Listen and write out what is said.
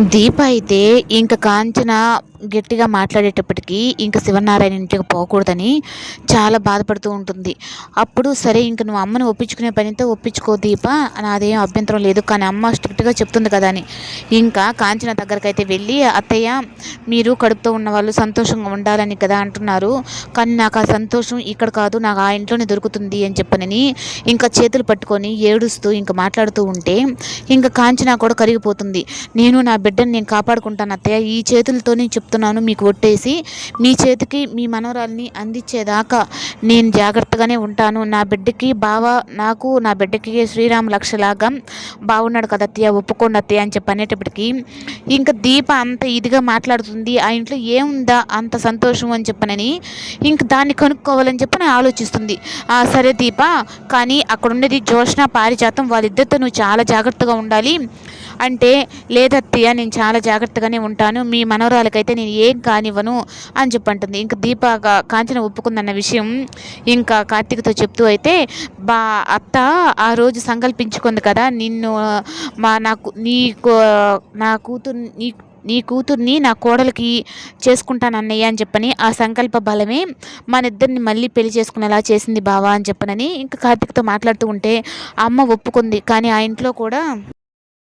దీప అయితే ఇంకా కాంచన గట్టిగా మాట్లాడేటప్పటికీ ఇంకా శివనారాయణ ఇంటికి పోకూడదని చాలా బాధపడుతూ ఉంటుంది. అప్పుడు సరే ఇంక నువ్వు అమ్మని ఒప్పించుకునే పనితో ఒప్పించుకో దీప నాదేం అభ్యంతరం లేదు. కానీ అమ్మ స్ట్రిక్ట్గా చెప్తుంది కదా అని. ఇంకా కాంచన దగ్గరికి అయితే వెళ్ళి అత్తయ్య మీరు కడుపుతో ఉన్న వాళ్ళు సంతోషంగా ఉండాలని కదా అంటున్నారు. కానీ నాకు ఆ సంతోషం ఇక్కడ కాదు నాకు ఆ ఇంట్లోనే దొరుకుతుంది అని చెప్పనని ఇంకా చేతులు పట్టుకొని ఏడుస్తూ ఇంకా మాట్లాడుతూ ఉంటే ఇంకా కాంచన కూడా కరిగిపోతుంది. నేను నా బిడ్డని నేను కాపాడుకుంటాను అత్తయ్య. ఈ చేతులతో నేను చెప్తున్నాను మీకు ఒట్టేసి మీ చేతికి మీ మనవరాల్ని అందించేదాకా నేను జాగ్రత్తగానే ఉంటాను. నా బిడ్డకి బావ నాకు నా బిడ్డకి శ్రీరామ్ లక్షలాగా బాగున్నాడు కదా అత్తయ్య ఒప్పుకోండి అత్తయ్య అని చెప్పి అనేటప్పటికి ఇంకా దీప అంత ఇదిగా మాట్లాడుతుంది ఆ ఇంట్లో ఏముందా అంత సంతోషం అని చెప్పనని ఇంక దాన్ని కనుక్కోవాలని చెప్పని ఆలోచిస్తుంది. సరే దీప కానీ అక్కడ ఉండేది జోష్ణ పారిజాతం వాళ్ళిద్దరితో నువ్వు చాలా జాగ్రత్తగా ఉండాలి. అంటే లేదత్తయ్య నేను చాలా జాగ్రత్తగానే ఉంటాను మీ మనవరాలకైతే నేను ఏం కానివ్వను అని చెప్పంటుంది. ఇంకా దీప కాంచన ఒప్పుకుందన్న విషయం ఇంకా కార్తీక్తో చెప్తూ అయితే బా అత్త ఆ రోజు సంకల్పించుకుంది కదా నిన్ను మా నాకు నీ నా కూతురు నీ నీ కూతుర్ని నా కోడలికి చేసుకుంటాను అన్నయ్య అని చెప్పని ఆ సంకల్ప బలమే మన ఇద్దరిని మళ్ళీ పెళ్ళి చేసుకునేలా చేసింది బావా అని చెప్పనని ఇంకా కార్తీక్తో మాట్లాడుతూ ఉంటే అమ్మ ఒప్పుకుంది. కానీ ఆ ఇంట్లో కూడా